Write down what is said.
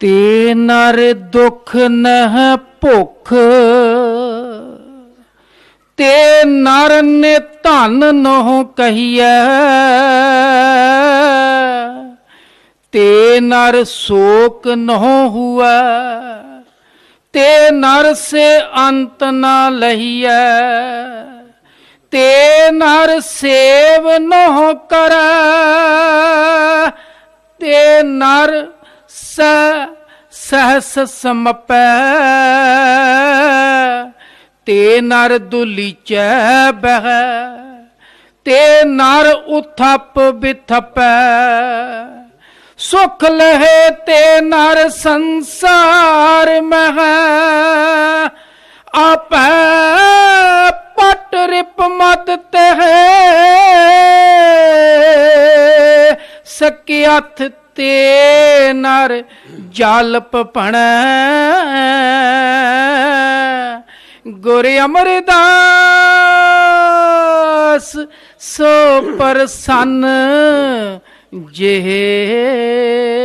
ਤੇ ਨਰ ਦੁਖ ਨਹ ਭੁਖ। ਤੇ ਨਰ ਨੇ ਧਨ ਨਹੁ ਕਹੀਐ। ਤੇ ਨਰ ਸ਼ੋਕ ਨਹੁ ਹੁਆ ਤੇ ਨਰ ਸੇ ਅੰਤ ਨਾ ਲਹੀਐ। ਤੇ ਨਰ ਸੇਵ ਨਹੁ ਕਰੈ। ਤੇ ਨਰ स सहस समप ते नर दुलीच बह ते नर उथप बिथप। सुख लहे ते नर संसार मह। आप पट रिप मत तह। सके अथ ਤੇ ਨਰ ਜਲਪ ਭਣੈ ਗੁਰ ਅਮਰਦਾਸ ਸੋ ਪਰਸੰਨ ਜਿਹੇ।